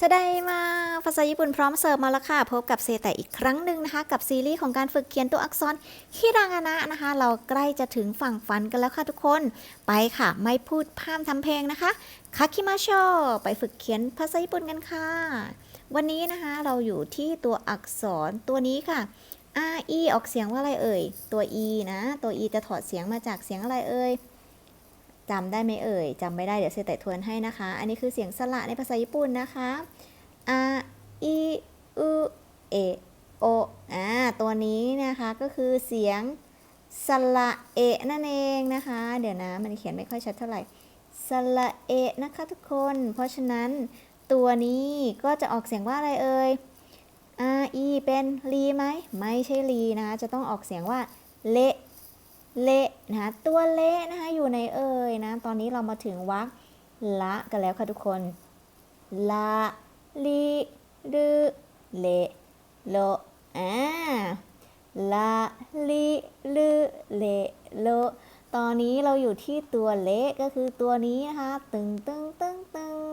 จะได้มาภาษาญี่ปุ่นพร้อมเสิร์ฟมาแล้วค่ะ พบกับเซแต่อีกครั้งหนึ่งนะคะ กับซีรีส์ของการฝึกเขียนตัวอักษรฮิรางานะนะคะ เราใกล้จะถึงฝั่งฝันกันแล้วค่ะทุกคน ไปค่ะ ไม่พูดพร่ำทำเพลงนะคะคาคิมาโชไปฝึกเขียนภาษาญี่ปุ่นกันค่ะ วันนี้นะคะเราอยู่ที่ตัวอักษรตัวนี้ค่ะ R E ออกเสียงว่าอะไรเอ่ย ตัว E นะ ตัว E จะถอดเสียงมาจากเสียงอะไรเอ่ย จำได้ไหมเอ่ยจำไม่ได้เดี๋ยวเซแต่ทวนให้นะคะ อันนี้คือเสียงสระในภาษาญี่ปุ่นนะคะ a i u e o อ่าตัวนี้นะคะก็คือเสียงสระเอะนั่นเองนะคะ เดี๋ยวนะมันเขียนไม่ค่อยชัดเท่าไหร่สระเอะนะคะทุกคน เพราะฉะนั้นตัวนี้ก็จะออกเสียงว่าอะไรเอ่ย r e เป็นรีไหมไม่ใช่รีนะคะจะต้องออกเสียงว่าเละ เละนะคะตัวเละนะคะอยู่ในเอ่ยนะตอนนี้เรามาถึงวรรคละกันแล้วค่ะทุกคนละลีดือเละโลอ่าละลีลือเละโลตอนนี้เราอยู่ที่ตัวเละก็คือตัวนี้นะคะ ตึงตึงตึงตึง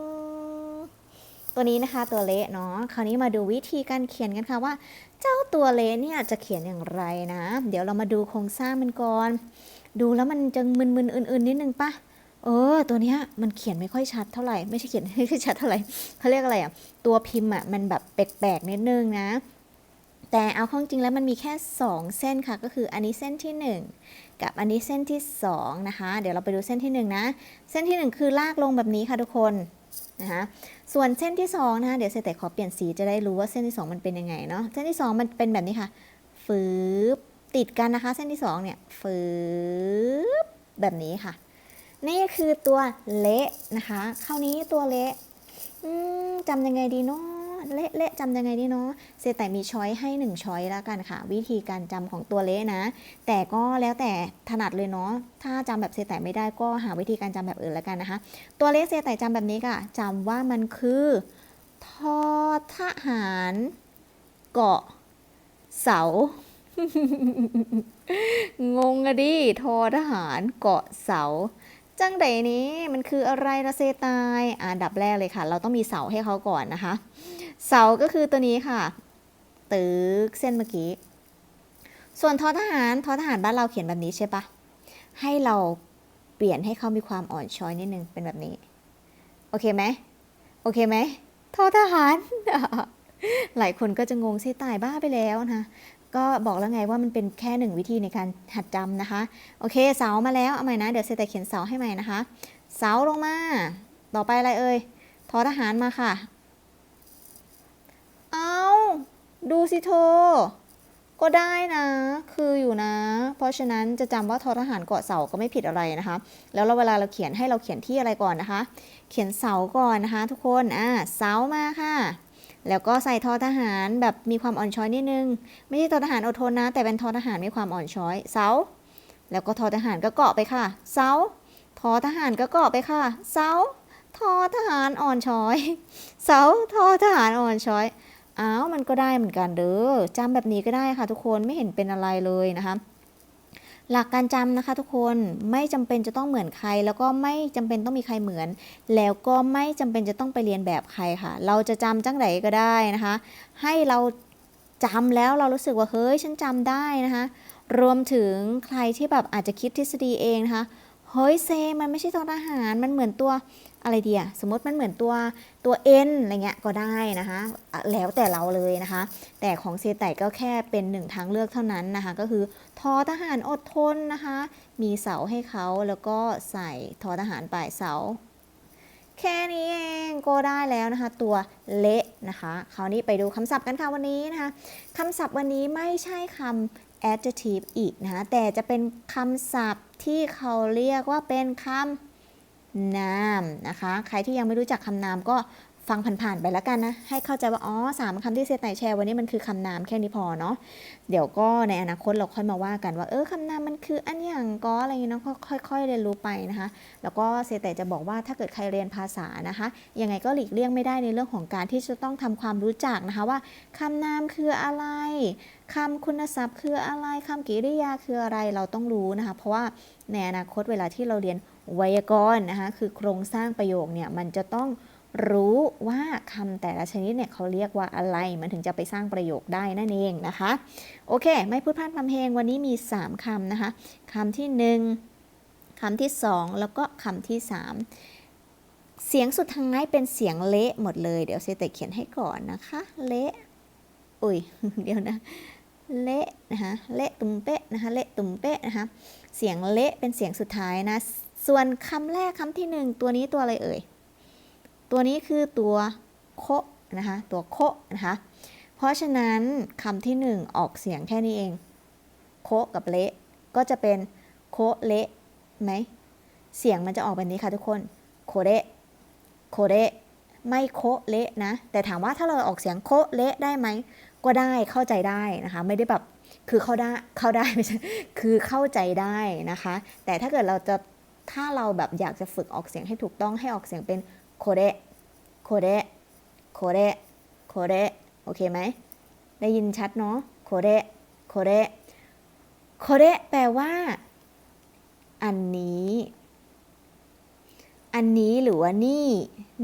ตัวนี้นะคะตัวเละเนาะคราวนี้มาดูวิธีการเขียนกันค่ะว่า เจ้าตัวเละเนี่ยจะเขียนอย่างไรนะ เดี๋ยวเรามาดูโครงสร้างมันก่อน ดูแล้วมันจะมึนๆอื่นๆนิดนึงปะเออ ตัวเนี้ยมันเขียนไม่ค่อยชัดเท่าไหร่ไม่ใช่เขียนไม่ค่อยชัดเท่าไหร่เขาเรียกอะไรอะตัวพิมพ์อะมันแบบแปลกๆนิดนึงนะ แต่เอาข้าจริงแล้วมันมีแค่ 2 เส้นค่ะ ก็คืออันนี้เส้นที่ 1 กับอันนี้เส้นที่ 2 นะคะ เดี๋ยวเราไปดูเส้นที่ 1 นะ เส้นที่ 1 คือลากลงแบบนี้ค่ะทุกคนนะคะ ส่วนเส้นที่2นะคะเดี๋ยวเซแต่ขอเปลี่ยนสีจะได้รู้ว่าเส้นที่ 2 มันเป็นยังไงเนาะเส้นที่ 2 มันเป็นแบบนี้ค่ะฟืบติดกันนะคะ เส้นที่2เนี่ยฟืบแบบนี้ค่ะ นี่คือตัวเละนะคะคราวนี้ตัวเละจำยังไงดีเนาะ เละเละจำยังไงดีเนาะเซแต่มีช้อยให้ 1 ช้อยแล้วกันค่ะ วิธีการจำของตัวเละนะ แต่ก็แล้วแต่ถนัดเลยเนาะถ้าจำแบบเซแต่ไม่ได้ก็หาวิธีการจำแบบอื่นแล้วกันนะคะ ตัวเละเซแต่จำแบบนี้ค่ะจำว่ามันคือทอทหารเกาะเสางงอะดิทอทหารเกาะเสา จังไดนี้มันคืออะไรละเซตายอ่าดับแรกเลยค่ะ เราต้องมีเสาให้เขาก่อนนะคะ เสาก็คือตัวนี้ค่ะ ตึกเส้นเมื่อกี้ ส่วนทอทหารทอทหารบ้านเราเขียนแบบนี้ใช่ปะให้เราเปลี่ยนให้เขามีความอ่อนช้อยนิดนึงเป็นแบบนี้ โอเคไหมโอเคไหมทอทหารหลายคนก็จะงงเซตายบ้าไปแล้วนะคะ ก็บอกแล้วไงว่ามันเป็นแค่หนึ่งวิธีในการหัดจำนะคะ โอเคเสามาแล้วเอาใหม่นะ เดี๋ยวเซแต่เขียนเสาให้ใหม่นะคะ เสาลงมา ต่อไปอะไรเอ่ยทอทหารมาค่ะ เอาดูสิโทก็ได้นะ คืออยู่นะ เพราะฉะนั้นจะจำว่าทอทหารเกาะเสาก็ไม่ผิดอะไรนะคะ แล้วเราเวลาเราเขียนให้เราเขียนที่อะไรก่อนนะคะ เขียนเสาก่อนนะคะ ทุกคน อ่า เสามาค่ะ แล้วก็ใส่ทอทหารแบบมีความอ่อนช้อยนิดนึง ไม่ใช่ทอทหารอดทนนะ แต่เป็นทอทหารมีความอ่อนช้อย เสา แล้วก็ทอทหารก็เกาะไปค่ะ เสา ทอทหารก็เกาะไปค่ะ เสา ทอทหารอ่อนช้อย เสา ทอทหารอ่อนช้อย อ้าว มันก็ได้เหมือนกันเด้อจำแบบนี้ก็ได้ค่ะทุกคน ไม่เห็นเป็นอะไรเลยนะคะ หลักการจำนะคะทุกคนไม่จำเป็นจะต้องเหมือนใคร แล้วก็ไม่จำเป็นต้องมีใครเหมือน แล้วก็ไม่จำเป็นจะต้องไปเรียนแบบใครค่ะ เราจะจำจังไหนก็ได้นะคะ ให้เราจำแล้วเรารู้สึกว่าเฮ้ยฉันจำได้นะคะ รวมถึงใครที่แบบอาจจะคิดทฤษฎีเองนะคะ เฮ้ยเซมันไม่ใช่ทอทหาร มันเหมือนตัวอะไรเดียสมมติมันเหมือนตัวตัว N อะไรเงี้ยก็ได้นะคะอะแล้วแต่เราเลยนะคะ แต่ของเซไตก็แค่เป็นหนึ่งทางเลือกเท่านั้นนะคะ ก็คือทอทหารอดทนนะคะ มีเสาให้เขาแล้วก็ใส่ทอทหารปลายเสา แค่นี้เองก็ได้แล้วนะคะ ตัวเละนะคะ คราวนี้ไปดูคำศัพท์กันค่ะวันนี้นะคะคำศัพท์วันนี้ไม่ใช่คำ adjective อีกนะคะแต่จะเป็นคำศัพท์ที่เขาเรียกว่าเป็นคำนามนะคะ ใครที่ยังไม่รู้จักคำนามก็ ฟังผ่านๆไปแล้วกันนะ ให้เข้าใจว่า อ๋อสามคำที่เซตไนแชร์วันนี้มันคือคำนามแค่นี้พอเนาะ เดี๋ยวก็ในอนาคตเราค่อยมาว่ากันว่า เออคำนามมันคืออันอย่างก็อะไรเงี้ยเนาะค่อยๆ เรียนรู้ไปนะคะ แล้วก็เซแต่จะบอกว่าถ้าเกิดใครเรียนภาษานะคะ ยังไงก็หลีกเลี่ยงไม่ได้ในเรื่องของการที่จะต้องทำความรู้จักนะคะว่าคำนามคืออะไรคำคุณศัพท์คืออะไรคำกริยาคืออะไรเราต้องรู้นะคะ เพราะว่าในอนาคตเวลาที่เราเรียนไวยากรณ์นะคะ คือโครงสร้างประโยคเนี่ยมันจะต้อง รู้ว่าคำแต่ละชนิดเนี่ยเขาเรียกว่าอะไร มันถึงจะไปสร้างประโยคได้นั่นเองนะคะ โอเค ไม่พูดพลาดพำเพลงวันนี้มี 3คำนะคะคำที่ 1คำที่ 2 แล้วก็คำที่ 3 เสียงสุดท้ายเป็นเสียงเละหมดเลย เดี๋ยวเซเตเขียนให้ก่อนนะคะ เละ อุ้ย เดี๋ยวนะ เละนะคะ เละตุ่มเป๊ะนะคะ เละตุ่มเป๊ะนะคะ เสียงเละเป็นเสียงสุดท้ายนะ ส่วนคำแรกคำที่หนึ่งตัวนี้ตัวอะไรเอ่ย ตัวนี้คือตัวโคนะคะ ตัวโคนะคะ เพราะฉะนั้นคำที่หนึ่งออกเสียงแค่นี้เอง โคกับเละก็จะเป็นโคเละไหม เสียงมันจะออกแบบนี้ค่ะทุกคน โคเระโคเระไม่โคเละนะ แต่ถามว่าถ้าเราออกเสียงโคเละได้ไหม ก็ได้เข้าใจได้นะคะ ไม่ได้แบบคือเข้าได้เข้าได้ไม่ใช่คือเข้าใจได้นะคะ แต่ถ้าเกิดเราจะถ้าเราแบบอยากจะฝึกออกเสียงให้ถูกต้องให้ออกเสียงเป็น โคเระโคเระโคเระโคเระโอเคไหม ได้ยินชัดเนาะโคเระโคเระโคเระแปลว่า อันนี้ อันนี้หรือว่านี่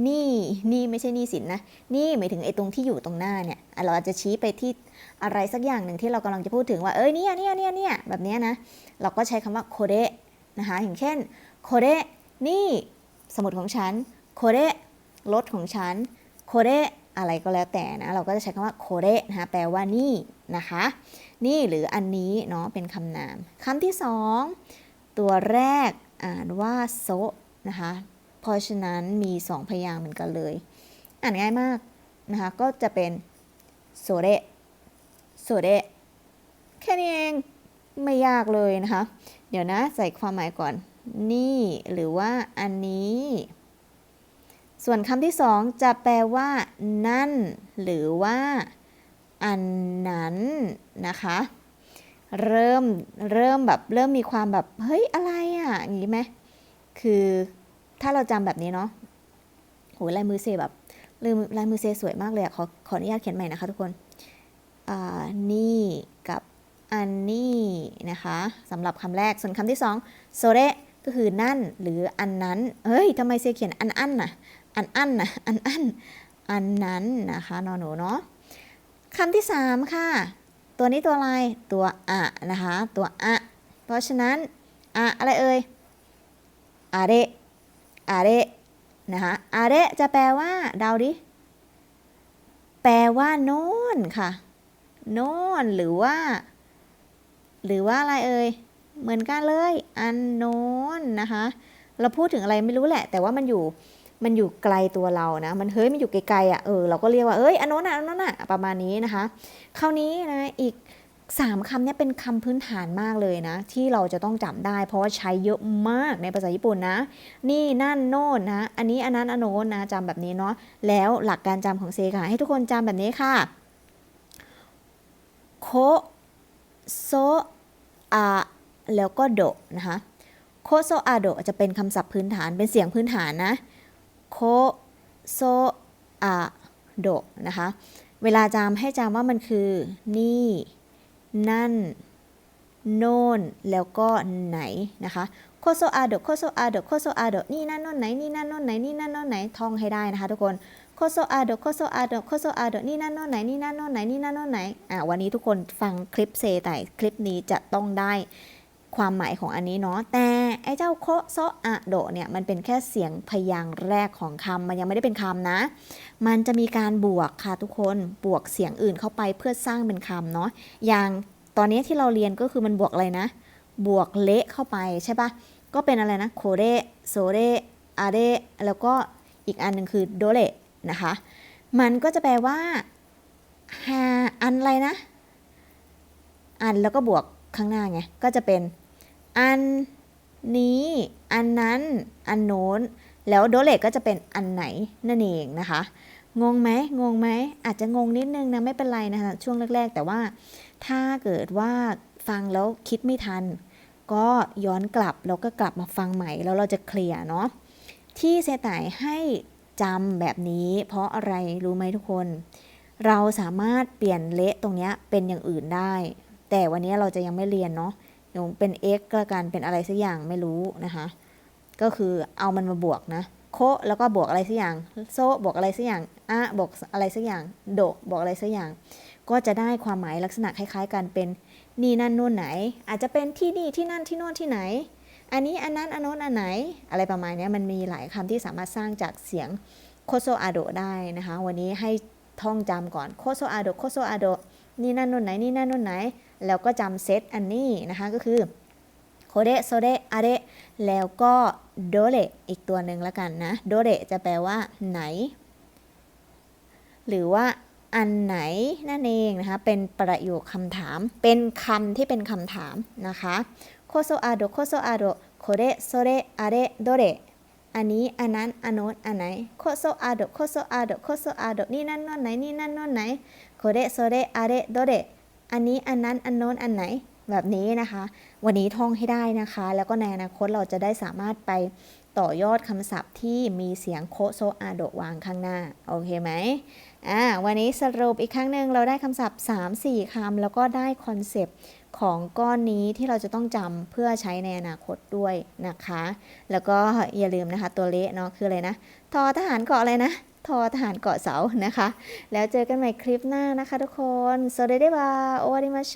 นี่ นี่ไม่ใช่นี่สินนะ นี่หมายถึงไอ้ตรงที่อยู่ตรงหน้าเนี่ย เราอาจจะชี้ไปที่อะไรสักอย่างหนึ่งที่เรากำลังจะพูดถึงว่า เอ้ยเนี่ยเนี่ยเนี่ยเนี่ยแบบนี้นะ เราก็ใช้คำว่าโคเระนะคะ อย่างเช่นโคเระนี่ สมุดของฉัน โคเระรถของฉันโคเระอะไรก็แล้วแต่นะ เราก็จะใช้คำว่าโคเระนะคะแปลว่านี่นะคะ นี่หรืออันนี้เนาะเป็นคำนามคำที่สองตัวแรกอ่านว่าโซะนะคะเพราะฉะนั้นมีสองพยางค์เหมือนกันเลย อ่านง่ายมากนะคะก็จะเป็นโซเระโซเระแค่นี้เองไม่ยากเลยนะคะ เดี๋ยวนะใส่ความหมายก่อน นี่หรือว่าอันนี้ ส่วนคำที่สองจะแปลว่า นั่น หรือว่า อันนั้นนะคะ เริ่มเริ่มแบบเริ่มมีความแบบ เฮ้ยอะไรอะอย่างนี้ไหมคือถ้าเราจำแบบนี้เนาะโหลายมือเซแบบลืมลายมือเซสวยมากเลยอะขอขออนุญาตเขียนใหม่นะคะทุกคนอ่านี่กับอันนี้นะคะสำหรับคำแรกส่วนคำที่สองโซเร ก็คือนั่นหรืออันนั้น เฮ้ยทำไมเซเขียนอันอันน่ะ อันอันน่ะ อันอัน อันนั้นนะคะนอนหนูเนาะคำที่สามค่ะ ตัวนี้ตัวอะไร ตัวอะนะคะ ตัวอะ เพราะฉะนั้นอะอะไรเอ่ยอาเรอาเรนะคะอาเรจะแปลว่าเดาดิ แปลว่าโน่นค่ะ โน่นหรือว่า หรือว่าอะไรเอ่ย เหมือนกันเลยอันโนนนะคะ เราพูดถึงอะไรไม่รู้แหละ แต่ว่ามันอยู่ มันอยู่ไกลตัวเรานะ มันเฮ้ย มันอยู่ไกลๆอะ เออ เราก็เรียกว่า เอ้ย อันโน้นอะ อันโน้นอะ ประมาณนี้นะคะ คราวนี้นะ อีกสามคำนี่ยเป็นคำพื้นฐานมากเลยนะ ที่เราจะต้องจำได้ เพราะว่าใช้เยอะมากในภาษาญี่ปุ่นนะ นี่นั่นโน่นนะ อันนี้อันนั้นอันโน้นนะจำแบบนี้เนาะแล้วหลักการจำของเซค่ะ ให้ทุกคนจำแบบนี้ค่ะโคโซอา แล้วก็โดนะคะโคโซอาโดจะเป็นคำศัพท์พื้นฐานเป็นเสียงพื้นฐานนะโคโซอาโดนะคะเวลาจำให้จำว่ามันคือ นี่ นั่น โน่น แล้วก็ไหนนะคะโคโซอาโดโคโซอาโดโคโซอาโดนี่นั่นโน่นไหนนี่นั่นโน่นไหนนี่นั่นโน่นไหนท่องให้ได้นะคะทุกคนโคโซอาโดโคโซอาโดโคโซอาโดนี่นั่นโน่นไหนนี่นั่นโน่นไหนนี่นั่นโน่นไหนอะวันนี้ทุกคนฟังคลิปเซแต่คลิปนี้จะต้องได้ ความหมายของอันนี้เนาะแต่ไอ้เจ้าโคโซอาโดเนี่ยมันเป็นแค่เสียงพยางค์แรกของคำมันยังไม่ได้เป็นคำนะ มันจะมีการบวกค่ะทุกคนบวกเสียงอื่นเข้าไปเพื่อสร้างเป็นคำเนาะอย่างตอนนี้ที่เราเรียนก็คือมันบวกอะไรนะ บวกเละเข้าไปใช่ปะก็เป็นอะไรนะโคเรโซเรอาเรแล้วก็อีกอันหนึ่งคือโดเรนะคะมันก็จะแปลว่าหาอันอะไรนะ อันแล้วก็บวกข้างหน้าไง ก็จะเป็น อันนี้ อันนั้น อันโน้น แล้วโดเลก็จะเป็นอันไหนนั่นเองนะคะ งงไหมงงไหม อาจจะงงนิดนึงนะ ไม่เป็นไรนะคะ ช่วงแรก ๆ แต่ว่าถ้าเกิดว่าฟังแล้วคิดไม่ทัน ก็ย้อนกลับแล้วก็กลับมาฟังใหม่ แล้วเราจะเคลียร์เนาะ ที่เซไตให้จำแบบนี้ เพราะอะไรรู้ไหมทุกคน เราสามารถเปลี่ยนเละตรงนี้เป็นอย่างอื่นได้ แต่วันนี้เราจะยังไม่เรียนเนาะ เดี๋ยวเป็น x ก็แล้วกันเป็นอะไรสักอย่างไม่รู้นะคะ ก็คือเอามันมาบวกนะ โคแล้วก็บวกอะไรสักอย่าง โซบวกอะไรสักอย่างอะบวกอะไรสักอย่าง โดบวกอะไรสักอย่าง ก็จะได้ความหมายลักษณะคล้ายๆ กันเป็นนี่นั่นนู่นไหน อาจจะเป็นที่นี่ที่นั่นที่โน่นที่ไหน อันนี้อันนั้นอันโน้นอันไหน อะไรประมาณนี้มันมีหลายคำที่สามารถสร้างจากเสียงโคโซอาโดได้นะคะ วันนี้ให้ท่องจำก่อนโคโซอาโดโคโซอาโดนี่นั่นนู่นไหนนี่นั่นนู่นไหน แล้วก็จำเซตอันนี้นะคะก็คือโคเดโซเดอาเดแล้วก็โดเรอีกตัวหนึ่งแล้วกันนะโดเรจะแปลว่าไหน หรือว่าอันไหนนั่นเองนะคะ เป็นประโยคคำถาม เป็นคำที่เป็นคำถามนะคะโคโซอาโดโคโซอาโดโคเดโซเดอาเดโดเรอันนี้อันนั้นอันโน้นอันไหนโคโซอาโดโคโซอาโดโคโซอาโดนี่นั่นนั่นไหนนี่นั่นนั่นไหนโคเดโซเดอาเดโดเร อันนี้อันนั้นอันโน้นอันไหนแบบนี้นะคะ วันนี้ท่องให้ได้นะคะ แล้วก็ในอนาคตเราจะได้สามารถไปต่อยอดคำศัพท์ที่มีเสียงโคโซอาโดวางข้างหน้า โอเคไหมอ่าวันนี้สรุปอีกครั้งหนึ่งเราได้คำศัพท์ 3-4คำแล้วก็ได้คอนเซปต์ของก้อนนี้ที่เราจะต้องจำเพื่อใช้ในอนาคตด้วยนะคะ แล้วก็อย่าลืมนะคะตัวเละเนาะคืออะไรนะทอทหารเกาะอะไรนะ ทอทหารเกาะเสานะคะ แล้วเจอกันใหม่คลิปหน้านะคะทุกคนสวัสดีค่ะโอวาริมาโช